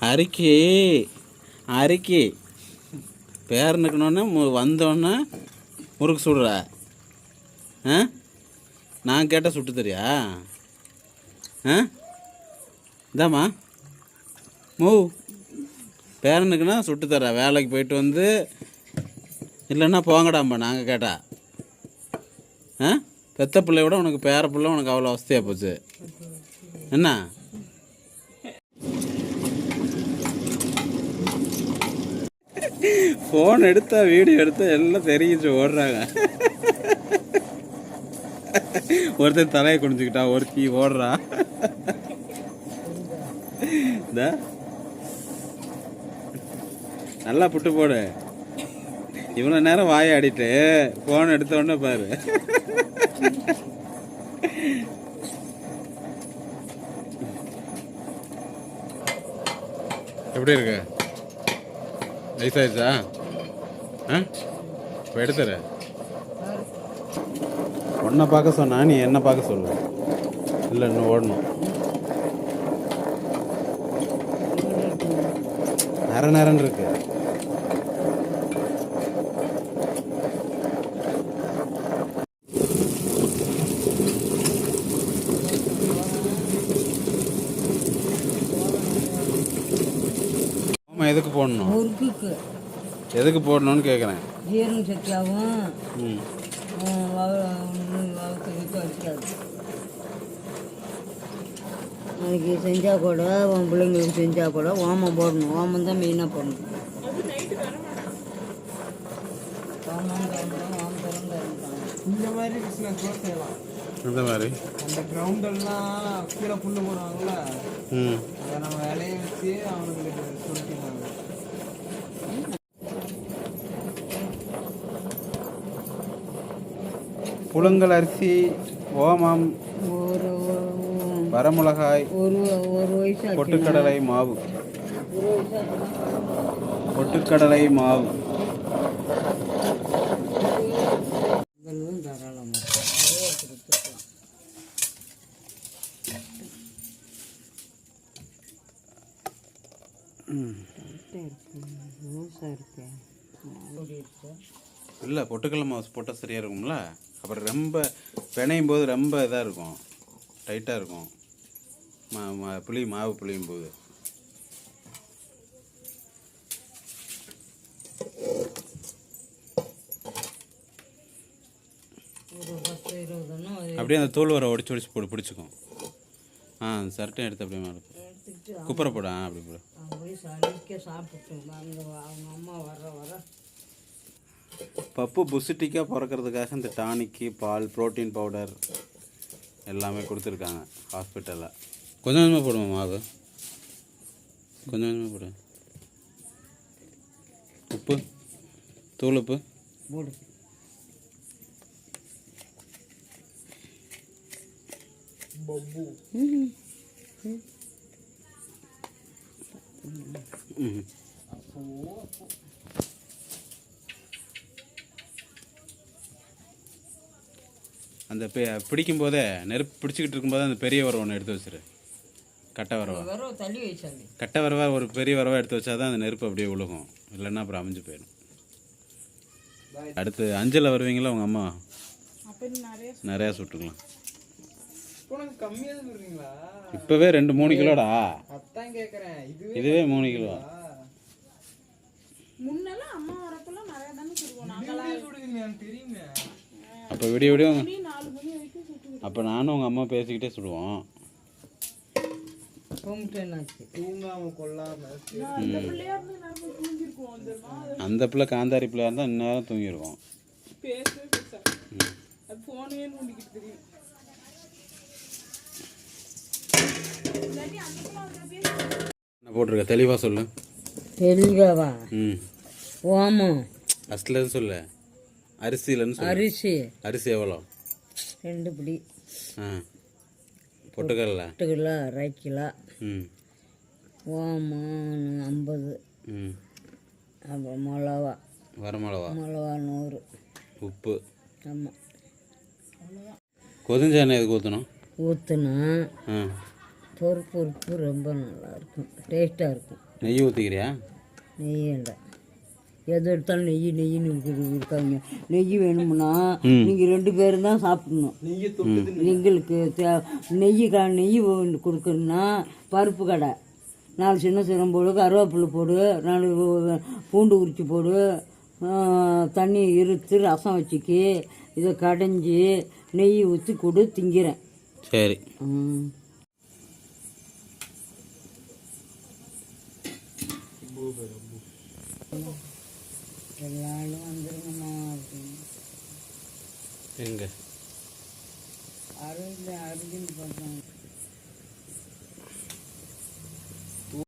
அரிக்கி அரிக்கி பேர் நிற்கணுன்னே வந்தோடனே முறுக்கு சுடுற. ஆ? நான் கேட்டால் சுட்டு தெரியா? ஆ? இதாம்மா மூ பேரனுக்குன்னா சுட்டு தர வேலைக்கு போயிட்டு வந்து இல்லைன்னா போங்கடாம்பா நாங்கள் கேட்டா. ஆ? பெத்த பிள்ளைய விட உனக்கு பேர பிள்ளை உனக்கு அவ்வளோ அவஸ்தையாக போச்சு. என்ன? ஃபோன் எடுத்தா வீடியோ எடுத்தா எல்லாம் தெரிஞ்சு ஓடுறாங்க. ஒருத்தன் தலையை குடிஞ்சுக்கிட்டா ஒருத்தி ஓடுறா. நல்லா புட்டு போடு. இவ்வளோ நேரம் வாயை ஆடிட்டு ஃபோன் எடுத்த உடனே பாரு. எப்படி இருக்கு? ஆயிடுச்சா? ஆ? இப்போ எடுத்துரு. உன்னை பார்க்க சொன்னா நீ என்ன பார்க்க சொல்லு இல்லை இன்னும் ஓடணும். நேரம் நேரம் இருக்கு. எதுக்கு போடணும்? முறுக்குக்கு. எதுக்கு போடணும்னு கேட்குறேன் ஜீரண சக்தியாகவும் ம். அதுக்கு செஞ்சால் கூட உன் பிள்ளைங்களுக்கு செஞ்சால் கூட ஓமம் போடணும். ஓமம் தான் மெயினாக போடணும். இந்த மாதிரி பிஸ்னஸ் கூட செய்யலாம். இந்த மாதிரி? அந்த கிரவுண்டெல்லாம் கீழே புல்லு போடுவாங்கல்ல? ம். நம்ம விளைய வச்சு அவனுங்களுக்கு சொல்லிட்டாங்க புழுங்கல் அரிசி ஓமம் ஒரு ஒரு- வரமிளகாய் ஒரு ஒரு வயசு பொட்டுக்கடலை மாவு. பொட்டுக்கடலை மாவு இதெல்லாம் தாராளமாக அதே எடுத்து கொடுத்துக்கலாம் மோசம் இருக்கு அப்படி இருக்கு இல்லை பொட்டுக்கடலை மாவு போட்டால் சரியாக இருக்கும்ல? அப்புறம் ரொம்ப பிணையும் போது ரொம்ப இதாக இருக்கும். டைட்டாக இருக்கும். மா மா புளி மாவு புளியும் போது. அப்படியே அந்த தோல் வர ஒடிச்சு ஒடிச்சு போட்டு பிடிச்சிக்கும். ஆ சர்ட்டை எடுத்து அப்படியே குப்பரை போடு. ஆ அப்படி போட. அப்படியே சளிக்க சாப்பிட்டு அங்கே அவங்க அம்மா வர வர. பப்பு புசிட்டிக்காக பிறக்கிறதுக்காக இந்த டானிக்கு பால் புரோட்டீன் பவுடர் எல்லாமே கொடுத்துருக்காங்க ஹாஸ்பிட்டலில். கொஞ்சம் கொஞ்சமாக போடுமா மாவு. கொஞ்சம் கொஞ்சமாக போடு. உப்பு தூள் உப்பு. போடு. அந்த பெ பிடிக்கும் போதே நெருப்பு பிடிச்சிக்கிட்டு இருக்கும்போது அந்த பெரிய வரவை ஒன்று எடுத்து வச்சிரு. கட்டை வரவா. வர தள்ளி வச்சாங்க கட்டை வரவா ஒரு பெரிய வரவா எடுத்து வச்சா தான் அந்த நெருப்பு அப்படியே விழுகும் இல்லைன்னா அப்புறம் அமைஞ்சு போயிடும். அடுத்து அஞ்சலில் வருவீங்களா உங்கள் அம்மா? நிறையா சுட்டுக்கலாம். இப்போவே ரெண்டு மூணு கிலோடா? இதுவே மூணு கிலோ. முன்னெல்லாம் அம்மா வரப்பெல்லாம் நிறைய தானே சுடுவோம். நாங்க சுடுவீங்க எனக்கு தெரியுங்க. அப்போ விடிய விடிய அப்போ நானும் உங்கள் அம்மா பேசிக்கிட்டே கொள்ளாம அந்த பிள்ளை காந்தாரி பிள்ளையா இருந்தால் இந்நேரம் அது போனே போட்டிருக்க. தெளிவாக சொல்லு. தெலுங்காவா ம். ஓமம் ஃபஸ்ட்லேருந்து சொல்லு. அரிசியிலன்னு சொல்லு. அரிசி. அரிசி எவ்வளோ? ரெண்டு பிடி. ஆ. பொட்டுக்கடல. எட்டு கிலோ அரை கிலோ. ம். ஓமம் ஐம்பது. ம். அப்புறம் மிளவா. வரமிளவா மிளவா? நூறு. உப்பு. ஆமாம் கொதிஞ்ச எண்ணெய் எதுக்கு ஊற்றணும் ஊற்றுனா ஆ. பொறுப்பு பொறுப்பு ரொம்ப நல்லா இருக்கும் டேஸ்ட்டாக இருக்கும். நெய் ஊற்றிக்கிறியா நெய் வேண்டாம். எது எடுத்தாலும் நெய் நெய்ன்னு இருக்காங்க நெய் வேணும்னா. நீங்கள் ரெண்டு பேரும் தான் சாப்பிடணும். எங்களுக்கு தே- நெய் க நெய் ஒன்று கொடுக்கணுன்னா பருப்பு கடை. நாலு சின்ன சீரம் போடு கருவேப்பிலை போடு நாலு பூண்டு உரிச்சு போடு தண்ணி இருத்து ரசம் வச்சுக்கி இதை கடைஞ்சி நெய் ஊற்றி கொடு திங்கிறேன். சரி. எல்லாரும் வந்துருங்கம்மா அப்படின்னு எங்க? அருள் அருகின்னு பார்த்தாங்க